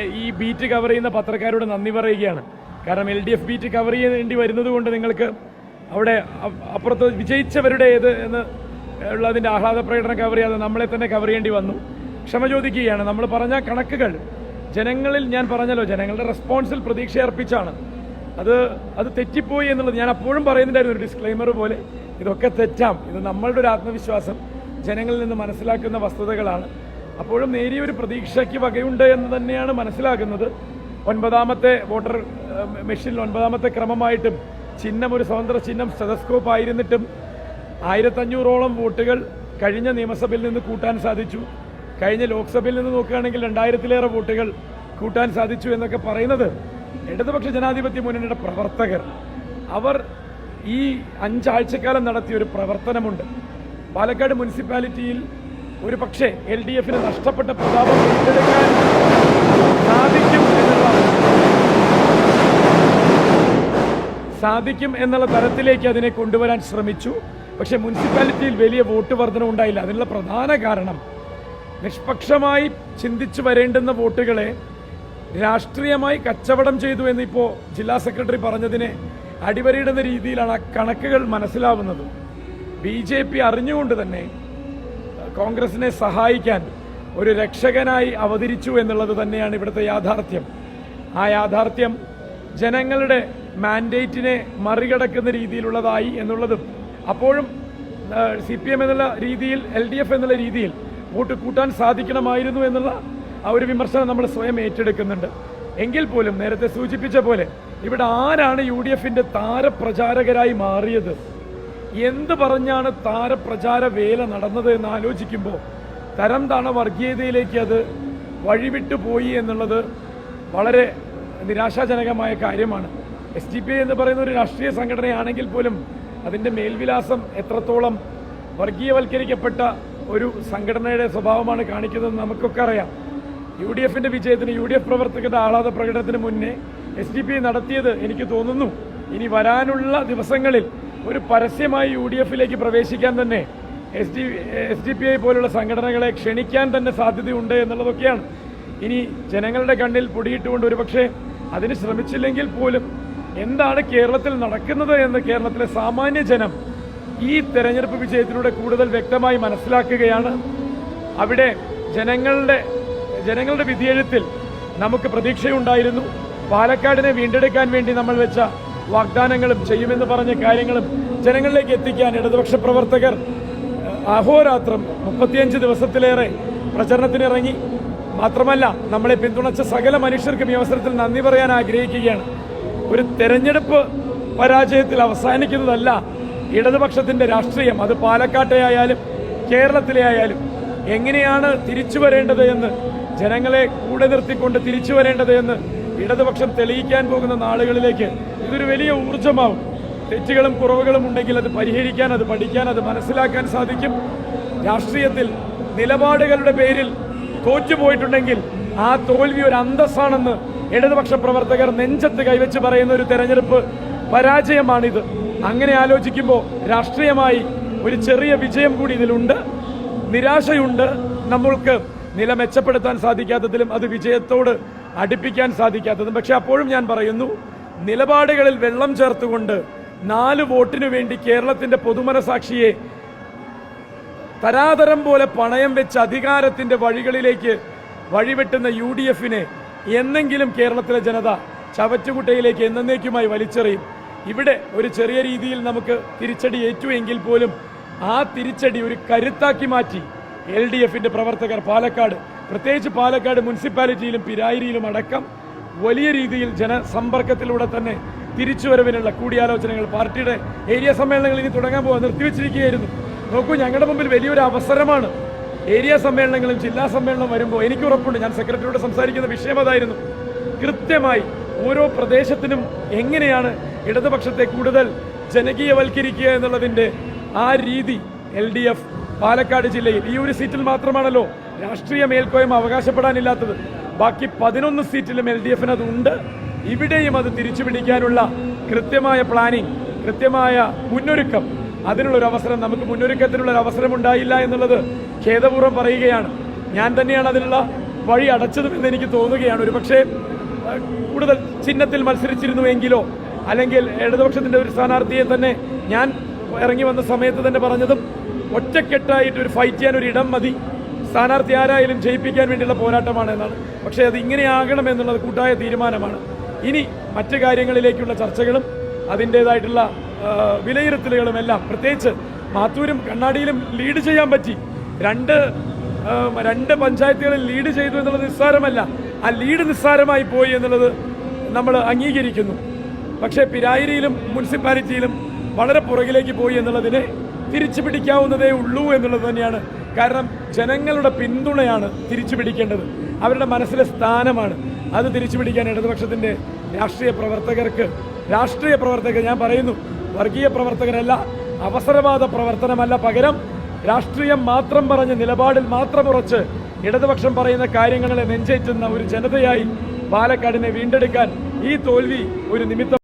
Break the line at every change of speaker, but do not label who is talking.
ഈ beat cover ചെയ്യുന്ന പത്രക്കാരോട് നന്ദി പറയുകയാണ്. കാരണം L D F beat cover ചെയ്യേണ്ടി വരുന്നത് കൊണ്ട് നിങ്ങൾക്ക് അവിടെ അപ്പുറത്ത് വിജയിച്ചവരുടെ ഏത് എന്ന് ഉള്ളതിന്റെ ആഹ്ലാദ പ്രകടനം കവർ ചെയ്യാതെ നമ്മളെ തന്നെ കവർ ചെയ്യേണ്ടി വന്നു. ക്ഷമ ചോദിക്കുകയാണ്. നമ്മൾ പറഞ്ഞ കണക്കുകൾ ജനങ്ങളിൽ ഞാൻ പറഞ്ഞല്ലോ ജനങ്ങളുടെ റെസ്പോൺസിൽ പ്രതീക്ഷ അർപ്പിച്ചാണ്. അത് അത് തെറ്റിപ്പോയി എന്നുള്ളത് ഞാൻ അപ്പോഴും പറയുന്നുണ്ടായിരുന്നു ഒരു ഡിസ്ക്ലൈമർ പോലെ. ഇതൊക്കെ തെറ്റാം. ഇത് നമ്മളുടെ ഒരു ആത്മവിശ്വാസം. ജനങ്ങളിൽ നിന്ന് മനസ്സിലാക്കുന്ന വസ്തുതകളാണ്. അപ്പോഴും നേരിയ ഒരു പ്രതീക്ഷയ്ക്ക് വകയുണ്ട് എന്ന് തന്നെയാണ് മനസ്സിലാക്കുന്നത് ഒൻപതാമത്തെ വോട്ടർ മെഷീനിൽ ഒൻപതാമത്തെ ക്രമമായിട്ടും ചിഹ്നം ഒരു സ്വതന്ത്ര ചിഹ്നം സ്റ്റെതസ്കോപ്പ് ആയിരുന്നിട്ടും ആയിരത്തഞ്ഞൂറോളം വോട്ടുകൾ കഴിഞ്ഞ നിയമസഭയിൽ നിന്ന് കൂട്ടാൻ സാധിച്ചു. കഴിഞ്ഞ ലോക്സഭയിൽ നിന്ന് നോക്കുകയാണെങ്കിൽ രണ്ടായിരത്തിലേറെ വോട്ടുകൾ കൂട്ടാൻ സാധിച്ചു എന്നൊക്കെ പറയുന്നത് ഇടതുപക്ഷ ജനാധിപത്യ മുന്നണിയുടെ പ്രവർത്തകർ. അവർ ഈ അഞ്ചാഴ്ചക്കാലം നടത്തിയ ഒരു പ്രവർത്തനമുണ്ട്. പാലക്കാട് മുനിസിപ്പാലിറ്റിയിൽ ഒരു പക്ഷേ എൽ ഡി എഫിന് നഷ്ടപ്പെട്ട പ്രതാപം വീണ്ടെടുക്കാൻ സാധിക്കും എന്നുള്ള സാധിക്കും എന്നുള്ള തരത്തിലേക്ക് അതിനെ കൊണ്ടുവരാൻ ശ്രമിച്ചു. പക്ഷെ മുനിസിപ്പാലിറ്റിയിൽ വലിയ വോട്ട് വർധന ഉണ്ടായില്ല. അതിനുള്ള പ്രധാന കാരണം നിഷ്പക്ഷമായി ചിന്തിച്ചു വരേണ്ടുന്ന വോട്ടുകളെ രാഷ്ട്രീയമായി കച്ചവടം ചെയ്തു എന്നിപ്പോൾ ജില്ലാ സെക്രട്ടറി പറഞ്ഞതിനെ അടിവരയിടുന്ന രീതിയിലാണ് ആ കണക്കുകൾ മനസ്സിലാവുന്നത്. ബി ജെ പി അറിഞ്ഞുകൊണ്ട് തന്നെ കോൺഗ്രസിനെ സഹായിക്കാൻ ഒരു രക്ഷകനായി അവതരിച്ചു എന്നുള്ളത് തന്നെയാണ് ഇവിടുത്തെ യാഥാർത്ഥ്യം. ആ യാഥാർത്ഥ്യം ജനങ്ങളുടെ മാൻഡേറ്റിനെ മറികടക്കുന്ന രീതിയിലുള്ളതായി എന്നുള്ളതും അപ്പോഴും സി പി എം എന്നുള്ള രീതിയിൽ എൽ ഡി എഫ് എന്നുള്ള രീതിയിൽ വോട്ട് കൂട്ടാൻ സാധിക്കണമായിരുന്നു എന്നുള്ള ആ ഒരു വിമർശനം നമ്മൾ സ്വയം ഏറ്റെടുക്കുന്നുണ്ട്. എങ്കിൽ പോലും നേരത്തെ സൂചിപ്പിച്ച പോലെ ഇവിടെ ആരാണ് യു ഡി എഫിന്റെ താരപ്രചാരകരായി മാറിയത്? എന്ത് പറഞ്ഞാണ് താരപ്രചാര വേല നടന്നത് എന്ന് ആലോചിക്കുമ്പോൾ തരം താണ വർഗീയതയിലേക്ക് അത് വഴിവിട്ടു പോയി എന്നുള്ളത് വളരെ നിരാശാജനകമായ കാര്യമാണ്. എസ് ഡി പി എന്ന് പറയുന്ന ഒരു രാഷ്ട്രീയ സംഘടനയാണെങ്കിൽ പോലും അതിന്റെ മേൽവിലാസം എത്രത്തോളം വർഗീയവൽക്കരിക്കപ്പെട്ട ഒരു സംഘടനയുടെ സ്വഭാവമാണ് കാണിക്കുന്നതെന്ന് നമുക്കൊക്കെ അറിയാം. യു ഡി എഫിന്റെ വിജയത്തിന് യു ഡി എഫ് പ്രവർത്തകരുടെ ആഹ്ലാദ പ്രകടനത്തിന് മുന്നേ എസ് ഡി പി നടത്തിയത് എനിക്ക് തോന്നുന്നു. ഇനി വരാനുള്ള ദിവസങ്ങളിൽ ഒരു പരസ്യമായി യു ഡി എഫിലേക്ക് പ്രവേശിക്കാൻ തന്നെ S D S D P I പോലുള്ള സംഘടനകളെ ക്ഷണിക്കാൻ തന്നെ സാധ്യതയുണ്ട് എന്നുള്ളതൊക്കെയാണ്. ഇനി ജനങ്ങളുടെ കണ്ണിൽ പൊടിയിട്ടുകൊണ്ട് ഒരുപക്ഷെ അതിന് ശ്രമിച്ചില്ലെങ്കിൽ പോലും എന്താണ് കേരളത്തിൽ നടക്കുന്നത് എന്ന് കേരളത്തിലെ സാമാന്യ ജനം ഈ തെരഞ്ഞെടുപ്പ് വിജയത്തിലൂടെ കൂടുതൽ വ്യക്തമായി മനസ്സിലാക്കുകയാണ്. അവിടെ ജനങ്ങളുടെ ജനങ്ങളുടെ വിധിയെഴുത്തിൽ നമുക്ക് പ്രതീക്ഷയുണ്ടായിരുന്നു. പാലക്കാടിനെ വീണ്ടെടുക്കാൻ വേണ്ടി നമ്മൾ വെച്ച വാഗ്ദാനങ്ങളും ചെയ്യുമെന്ന് പറഞ്ഞ കാര്യങ്ങളും ജനങ്ങളിലേക്ക് എത്തിക്കാൻ ഇടതുപക്ഷ പ്രവർത്തകർ അഹോരാത്രം മുപ്പത്തിയഞ്ച് ദിവസത്തിലേറെ പ്രചരണത്തിനിറങ്ങി. മാത്രമല്ല നമ്മളെ പിന്തുണച്ച സകല മനുഷ്യർക്കും ഈ അവസരത്തിൽ നന്ദി പറയാൻ ആഗ്രഹിക്കുകയാണ്. ഒരു തെരഞ്ഞെടുപ്പ് പരാജയത്തിൽ അവസാനിക്കുന്നതല്ല ഇടതുപക്ഷത്തിന്റെ രാഷ്ട്രീയം. അത് പാലക്കാട്ടെ ആയാലും കേരളത്തിലെ ആയാലും എങ്ങനെയാണ് തിരിച്ചു വരേണ്ടത് എന്ന് ജനങ്ങളെ കൂടെ നിർത്തിക്കൊണ്ട് തിരിച്ചു വരേണ്ടത് എന്ന് ഇടതുപക്ഷം തെളിയിക്കാൻ പോകുന്ന നാളുകളിലേക്ക് ഇതൊരു വലിയ ഊർജമാവും. തെറ്റുകളും കുറവുകളും ഉണ്ടെങ്കിൽ അത് പരിഹരിക്കാൻ അത് പഠിക്കാൻ അത് മനസ്സിലാക്കാൻ സാധിക്കും. രാഷ്ട്രീയത്തിൽ നിലപാടുകളുടെ പേരിൽ തോറ്റുപോയിട്ടുണ്ടെങ്കിൽ ആ തോൽവി ഒരു അന്തസ്സാണെന്ന് ഇടതുപക്ഷ പ്രവർത്തകർ നെഞ്ചത്ത് കൈവച്ച് പറയുന്ന ഒരു തെരഞ്ഞെടുപ്പ് പരാജയമാണിത്. അങ്ങനെ ആലോചിക്കുമ്പോൾ രാഷ്ട്രീയമായി ഒരു ചെറിയ വിജയം കൂടി ഇതിലുണ്ട്. നിരാശയുണ്ട്. നമ്മൾക്ക് നില മെച്ചപ്പെടുത്താൻ സാധിക്കാത്തതിലും അത് വിജയത്തോട് അടുപ്പിക്കാൻ സാധിക്കാത്തതും. പക്ഷെ അപ്പോഴും ഞാൻ പറയുന്നു നിലപാടുകളിൽ വെള്ളം ചേർത്തുകൊണ്ട് നാല് വോട്ടിനു വേണ്ടി കേരളത്തിന്റെ പൊതുമനസാക്ഷിയെ തരാതരം പോലെ പണയം വെച്ച് അധികാരത്തിന്റെ വഴികളിലേക്ക് വഴിവെട്ടുന്ന യു ഡി എഫിനെ എന്നെങ്കിലും കേരളത്തിലെ ജനത ചവറ്റുകുട്ടയിലേക്ക് എന്നേക്കുമായി വലിച്ചെറിയും. ഇവിടെ ഒരു ചെറിയ രീതിയിൽ നമുക്ക് തിരിച്ചടി ഏറ്റുവെങ്കിൽ പോലും ആ തിരിച്ചടി ഒരു കരുത്താക്കി മാറ്റി എൽ ഡി എഫിന്റെ പ്രവർത്തകർ പാലക്കാട്. പ്രത്യേകിച്ച് പാലക്കാട് മുനിസിപ്പാലിറ്റിയിലും പിരായിരിയിലും അടക്കം വലിയ രീതിയിൽ ജനസമ്പർക്കത്തിലൂടെ തന്നെ തിരിച്ചുവരവിനുള്ള കൂടിയാലോചനകൾ പാർട്ടിയുടെ ഏരിയ സമ്മേളനങ്ങൾ ഇനി തുടങ്ങാൻ പോകാൻ നിർത്തിവെച്ചിരിക്കുകയായിരുന്നു. നോക്കൂ ഞങ്ങളുടെ മുമ്പിൽ വലിയൊരു അവസരമാണ്. ഏരിയ സമ്മേളനങ്ങളും ജില്ലാ സമ്മേളനം വരുമ്പോൾ എനിക്ക് ഉറപ്പുണ്ട് ഞാൻ സെക്രട്ടറിയോട് സംസാരിക്കുന്ന വിഷയം അതായിരുന്നു. കൃത്യമായി ഓരോ പ്രദേശത്തിനും എങ്ങനെയാണ് ഇടതുപക്ഷത്തെ കൂടുതൽ ജനകീയവൽക്കരിക്കുക എന്നുള്ളതിന്റെ ആ രീതി എൽ പാലക്കാട് ജില്ലയിൽ ഈ ഒരു സീറ്റിൽ മാത്രമാണല്ലോ രാഷ്ട്രീയ മേൽക്കോയ്മ അവകാശപ്പെടാനില്ലാത്തത്. ബാക്കി പതിനൊന്ന് സീറ്റിലും എൽ ഡി എഫിന് അതുണ്ട് ഇവിടെയും അത് തിരിച്ചു പിടിക്കാനുള്ള കൃത്യമായ പ്ലാനിംഗ് കൃത്യമായ മുന്നൊരുക്കം. അതിനുള്ളൊരു അവസരം നമുക്ക് മുന്നൊരുക്കത്തിനുള്ള ഒരു അവസരം ഉണ്ടായില്ല എന്നുള്ളത് ഖേദപൂർവം പറയുകയാണ്. ഞാൻ തന്നെയാണ് അതിനുള്ള വഴി അടച്ചതുമെന്ന് എനിക്ക് തോന്നുകയാണ്. ഒരു പക്ഷേ കൂടുതൽ ചിഹ്നത്തിൽ മത്സരിച്ചിരുന്നുവെങ്കിലോ അല്ലെങ്കിൽ ഇടതുപക്ഷത്തിന്റെ ഒരു സ്ഥാനാർത്ഥിയെ തന്നെ ഞാൻ ഇറങ്ങി വന്ന സമയത്ത് തന്നെ പറഞ്ഞതും ഒറ്റക്കെട്ടായിട്ട് ഒരു ഫൈറ്റ് ചെയ്യാൻ ഒരു ഇടം മതി. സ്ഥാനാർത്ഥി ആരായാലും ജയിപ്പിക്കാൻ വേണ്ടിയുള്ള പോരാട്ടമാണ് എന്നാണ്. പക്ഷേ അത് ഇങ്ങനെയാകണം എന്നുള്ളത് കൂട്ടായ തീരുമാനമാണ്. ഇനി മറ്റു കാര്യങ്ങളിലേക്കുള്ള ചർച്ചകളും അതിന്റേതായിട്ടുള്ള വിലയിരുത്തലുകളും എല്ലാം പ്രത്യേകിച്ച് മാത്തൂരും കണ്ണാടിയിലും ലീഡ് ചെയ്യാൻ പറ്റി. രണ്ട് രണ്ട് പഞ്ചായത്തുകളിൽ ലീഡ് ചെയ്തു എന്നുള്ളത് നിസ്സാരമല്ല. ആ ലീഡ് നിസ്സാരമായി പോയി എന്നുള്ളത് നമ്മൾ അംഗീകരിക്കുന്നു. പക്ഷേ പിരായിരിയിലും മുനിസിപ്പാലിറ്റിയിലും വളരെ പുറകിലേക്ക് പോയി എന്നുള്ളതിനെ തിരിച്ചു പിടിക്കാവുന്നതേ ഉള്ളൂ എന്നുള്ളത് തന്നെയാണ്. കാരണം ജനങ്ങളുടെ പിന്തുണയാണ് തിരിച്ചു പിടിക്കേണ്ടത് അവരുടെ മനസ്സിലെ സ്ഥാനമാണ്. അത് തിരിച്ചു പിടിക്കാൻ ഇടതുപക്ഷത്തിന്റെ രാഷ്ട്രീയ പ്രവർത്തകർക്ക് രാഷ്ട്രീയ പ്രവർത്തകർ ഞാൻ പറയുന്നു വർഗീയ പ്രവർത്തകരല്ല അവസരവാദ പ്രവർത്തനമല്ല പകരം രാഷ്ട്രീയം മാത്രം പറഞ്ഞ് നിലപാടിൽ മാത്രം ഉറച്ച് ഇടതുപക്ഷം പറയുന്ന കാര്യങ്ങളെ നെഞ്ചേറ്റുന്ന ഒരു ജനതയായി പാലക്കാടിനെ വീണ്ടെടുക്കാൻ ഈ തോൽവി ഒരു നിമിത്തം